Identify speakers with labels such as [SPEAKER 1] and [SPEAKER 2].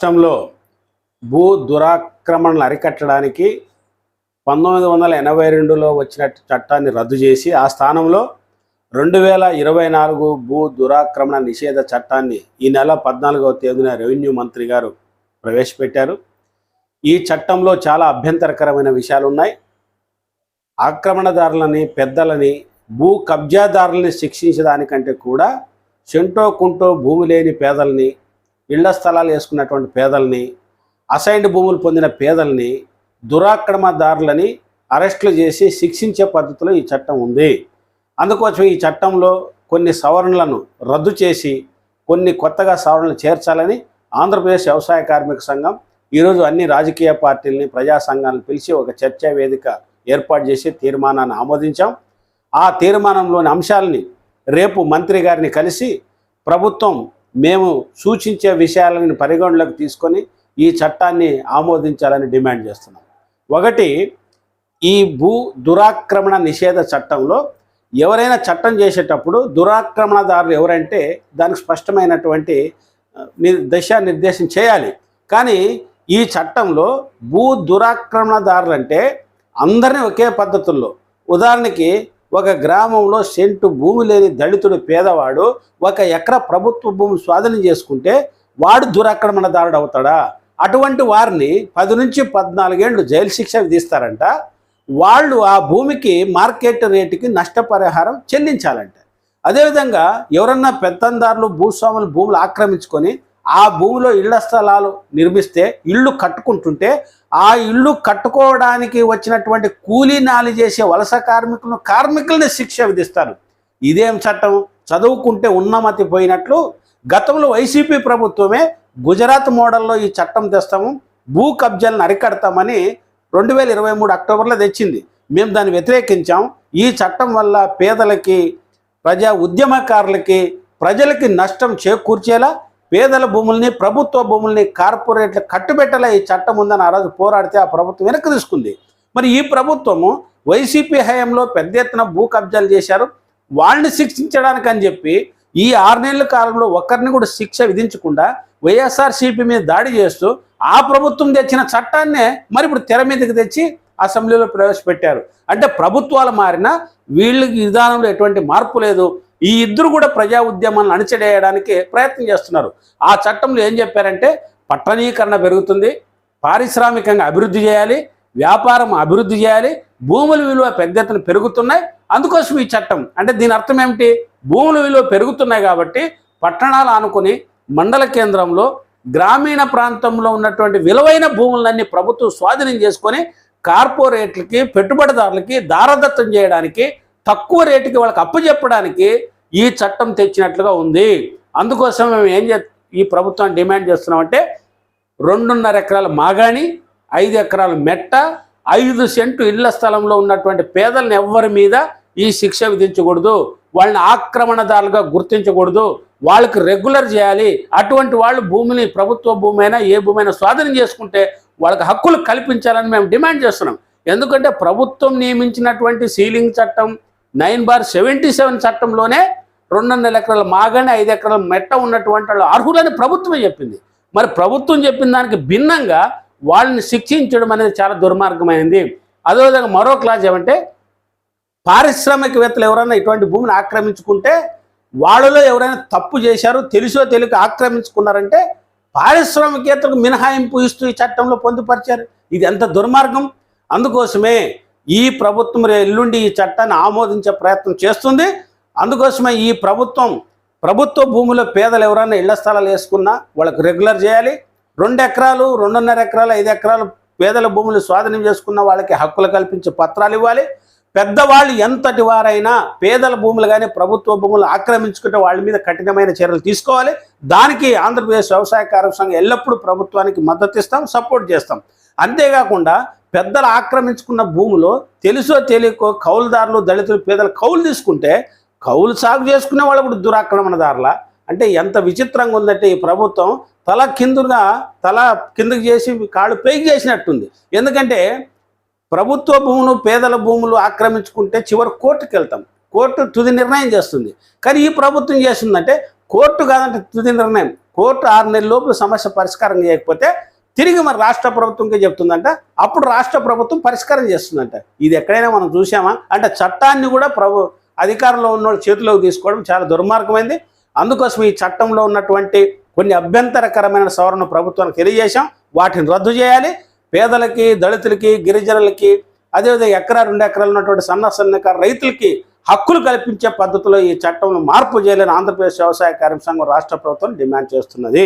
[SPEAKER 1] రాష్ట్రంలో భూ దురాక్రమణలు అరికట్టడానికి పంతొమ్మిది వందల ఎనభై రెండులో వచ్చిన చట్టాన్ని రద్దు చేసి ఆ స్థానంలో రెండు వేల ఇరవై నాలుగు భూ దురాక్రమణ నిషేధ చట్టాన్ని ఈ నెల పద్నాలుగవ తేదీన రెవెన్యూ మంత్రి గారు ప్రవేశపెట్టారు. ఈ చట్టంలో చాలా అభ్యంతరకరమైన విషయాలు ఉన్నాయి ఆక్రమణదారులని పెద్దలని భూ కబ్జాదారులని శిక్షించడానికంటే కూడా చెంటో కుంటో భూమి లేని పేదల్ని ఇళ్ళ స్థలాలు వేసుకున్నటువంటి పేదల్ని అసైన్డ్ భూములు పొందిన పేదల్ని దురాక్రమదారులని అరెస్టులు చేసి శిక్షించే పద్ధతిలో ఈ చట్టం ఉంది. అందుకోసం ఈ చట్టంలో కొన్ని సవరణలను రద్దు చేసి కొన్ని కొత్తగా సవరణలు చేర్చాలని ఆంధ్రప్రదేశ్ వ్యవసాయ కార్మిక సంఘం ఈరోజు అన్ని రాజకీయ పార్టీలని ప్రజా సంఘాలను పిలిచి ఒక చర్చా వేదిక ఏర్పాటు చేసి తీర్మానాన్ని ఆమోదించాం. ఆ తీర్మానంలోని అంశాలని రేపు మంత్రి గారిని కలిసి ప్రభుత్వం మేము సూచించే విషయాలను పరిగణలోకి తీసుకొని ఈ చట్టాన్ని ఆమోదించాలని డిమాండ్ చేస్తున్నాం. ఒకటి ఈ భూ దురాక్రమణ నిషేధ చట్టంలో ఎవరైనా చట్టం చేసేటప్పుడు దురాక్రమణదారులు ఎవరంటే దానికి స్పష్టమైనటువంటి దిశానిర్దేశం చేయాలి. కానీ ఈ చట్టంలో భూ దురాక్రమణదారులు అంటే అందరినీ ఒకే పద్ధతుల్లో. ఉదాహరణకి ఒక గ్రామంలో సెంటు భూమి లేని దళితుడు పేదవాడు ఒక ఎకరా ప్రభుత్వ భూమి స్వాధీనం చేసుకుంటే వాడు దురాక్రమణదారుడు అవుతాడా అటువంటి వారిని పది నుంచి పద్నాలుగేళ్ళు జైలు శిక్ష విధిస్తారంట వాళ్ళు ఆ భూమికి మార్కెట్ రేటుకి నష్టపరిహారం చెల్లించాలంట. అదేవిధంగా ఎవరన్నా పెత్తందారులు భూస్వాములు భూములు ఆక్రమించుకొని ఆ భూమిలో ఇళ్ళ స్థలాలు నిర్మిస్తే ఇళ్ళు కట్టుకుంటుంటే ఆ ఇళ్ళు కట్టుకోవడానికి వచ్చినటువంటి కూలీ నాలి చేసే వలస కార్మికులను కార్మికులని శిక్ష విధిస్తారు. ఇదేం చట్టం? చదువుకుంటే ఉన్నమతి పోయినట్లు గతంలో వైసీపీ ప్రభుత్వమే గుజరాత్ మోడల్లో ఈ చట్టం తెస్తాము భూ కబ్జాలను అరికడతామని రెండు వేల ఇరవై మూడు అక్టోబర్లో తెచ్చింది. మేము దాన్ని వ్యతిరేకించాం. ఈ చట్టం వల్ల పేదలకి ప్రజా ఉద్యమకారులకి ప్రజలకి నష్టం చేకూర్చేలా పేదల భూముల్ని ప్రభుత్వ భూముల్ని కార్పొరేట్లు కట్టుబెట్టలే ఈ చట్టం ఉందని ఆ రోజు పోరాడితే ఆ ప్రభుత్వం వెనక్కి తీసుకుంది. మరి ఈ ప్రభుత్వము వైసీపీ హయాంలో పెద్ద ఎత్తున భూ కబ్జాలు చేశారు. వాళ్ళని శిక్షించడానికి అని చెప్పి ఈ ఆరు నెలల కాలంలో ఒక్కరిని కూడా శిక్ష విధించకుండా వైఎస్ఆర్సీపీ మీద దాడి చేస్తూ ఆ ప్రభుత్వం తెచ్చిన చట్టాన్నే మరి ఇప్పుడు తెర మీదకి తెచ్చి అసెంబ్లీలో ప్రవేశపెట్టారు. అంటే ప్రభుత్వాలు మారినా వీళ్ళకి విధానంలో ఎటువంటి మార్పు లేదు. ఈ ఇద్దరు కూడా ప్రజా ఉద్యమాలను అణచడేయడానికి ప్రయత్నం చేస్తున్నారు. ఆ చట్టంలో ఏం చెప్పారంటే పట్టణీకరణ పెరుగుతుంది పారిశ్రామికంగా అభివృద్ధి చేయాలి వ్యాపారం అభివృద్ధి చేయాలి భూముల విలువ పెద్ద ఎత్తున పెరుగుతున్నాయి. అందుకోసం ఈ చట్టం అంటే దీని అర్థం ఏమిటి? భూముల విలువ పెరుగుతున్నాయి కాబట్టి పట్టణాలు ఆనుకొని మండల కేంద్రంలో గ్రామీణ ప్రాంతంలో ఉన్నటువంటి విలువైన భూములన్నీ ప్రభుత్వం స్వాధీనం చేసుకొని కార్పొరేట్లకి పెట్టుబడిదారులకి దారదత్తం చేయడానికి తక్కువ రేటుకి వాళ్ళకి అప్పు చెప్పడానికి ఈ చట్టం తెచ్చినట్లుగా ఉంది. అందుకోసం మేము ఏం చే ఈ ప్రభుత్వాన్ని డిమాండ్ చేస్తున్నామంటే రెండున్నర ఎకరాల మాగాణి ఐదు ఎకరాల మెట్ట ఐదు సెంటు ఇళ్ళ స్థలంలో ఉన్నటువంటి పేదలను ఎవ్వరి మీద ఈ శిక్ష విధించకూడదు. వాళ్ళని ఆక్రమణదారులుగా గుర్తించకూడదు. వాళ్ళకి రెగ్యులర్ చేయాలి. అటువంటి వాళ్ళు భూమిని ప్రభుత్వ భూమి అయినా ఏ భూమి అయినా స్వాధీనం చేసుకుంటే వాళ్ళకి హక్కులు కల్పించాలని మేము డిమాండ్ చేస్తున్నాం. ఎందుకంటే ప్రభుత్వం నియమించినటువంటి సీలింగ్ చట్టం నైన్ బార్ సెవెంటీ సెవెన్ చట్టంలోనే రెండున్నర ఎకరాల మాగానే ఐదు ఎకరాల మెట్ట ఉన్నటువంటి వాళ్ళు అర్హులని ప్రభుత్వమే చెప్పింది? మరి ప్రభుత్వం చెప్పిన దానికి భిన్నంగా వాళ్ళని శిక్షించడం అనేది చాలా దుర్మార్గమైంది. అదేవిధంగా మరో క్లాస్ ఏమంటే పారిశ్రామికవేత్తలు ఎవరైనా ఇటువంటి భూమిని ఆక్రమించుకుంటే వాళ్ళలో ఎవరైనా తప్పు చేశారు తెలుసో తెలియక ఆక్రమించుకున్నారంటే పారిశ్రామికేతలకు మినహాయింపు ఇస్తూ ఈ చట్టంలో పొందుపరిచారు. ఇది ఎంత దుర్మార్గం? అందుకోసమే ఈ ప్రభుత్వం రే- ఎల్లుండి ఈ చట్టాన్ని ఆమోదించే ప్రయత్నం చేస్తుంది. అందుకోసమే ఈ ప్రభుత్వం ప్రభుత్వ భూమిలో పేదలు ఎవరైనా ఇళ్ళ స్థలాలు వేసుకున్నా వాళ్ళకి రెగ్యులర్ చేయాలి. రెండు ఎకరాలు రెండున్నర ఎకరాలు ఐదు ఎకరాలు పేదల భూములు స్వాధీనం చేసుకున్న వాళ్ళకి హక్కులు కల్పించే పత్రాలు ఇవ్వాలి. పెద్దవాళ్ళు ఎంతటి వారైనా పేదల భూములు కానీ ప్రభుత్వ భూములు ఆక్రమించుకుంటే వాళ్ళ మీద కఠినమైన చర్యలు తీసుకోవాలి. దానికి ఆంధ్రప్రదేశ్ వ్యవసాయ కార్మిక సంఘం ఎల్లప్పుడూ ప్రభుత్వానికి మద్దతు ఇస్తాం సపోర్ట్ చేస్తాం. అంతేకాకుండా పెద్దలు ఆక్రమించుకున్న భూములో తెలుసో తెలియకో కౌలుదారులు దళితులు పేదలు కౌలు తీసుకుంటే కౌలు సాగు చేసుకునే వాళ్ళు కూడా దురాక్రమణదారుల? అంటే ఎంత విచిత్రంగా ఉందంటే ఈ ప్రభుత్వం తల కిందుగా తల కిందకి చేసి కాళ్ళు పైకి చేసినట్టుంది. ఎందుకంటే ప్రభుత్వ భూములు పేదల భూములు ఆక్రమించుకుంటే చివరి కోర్టుకి వెళ్తాం. కోర్టు తుది నిర్ణయం చేస్తుంది. కానీ ఈ ప్రభుత్వం చేస్తుందంటే కోర్టు కాదంటే తుది నిర్ణయం. కోర్టు ఆరు నెలల లోపల సమస్య పరిష్కారం చేయకపోతే తిరిగి మరి రాష్ట్ర ప్రభుత్వంకే చెప్తుందంట. అప్పుడు రాష్ట్ర ప్రభుత్వం పరిష్కారం చేస్తుందంట. ఇది ఎక్కడైనా మనం చూసామా? అంటే చట్టాన్ని కూడా ప్రభు అధికారంలో ఉన్న చేతిలోకి తీసుకోవడం చాలా దుర్మార్గమైంది. అందుకోసం ఈ చట్టంలో ఉన్నటువంటి కొన్ని అభ్యంతరకరమైన సవరణ ప్రభుత్వానికి తెలియజేశాం. వాటిని రద్దు చేయాలి. పేదలకి దళితులకి గిరిజనులకి అదేవిధంగా ఎకరా రెండు ఎకరాలు ఉన్నటువంటి సన్న సన్నకారు రైతులకి హక్కులు కల్పించే పద్ధతిలో ఈ చట్టంలో మార్పు చేయలేని ఆంధ్రప్రదేశ్ వ్యవసాయ కార్యసంఘం రాష్ట్ర ప్రభుత్వం డిమాండ్ చేస్తున్నది.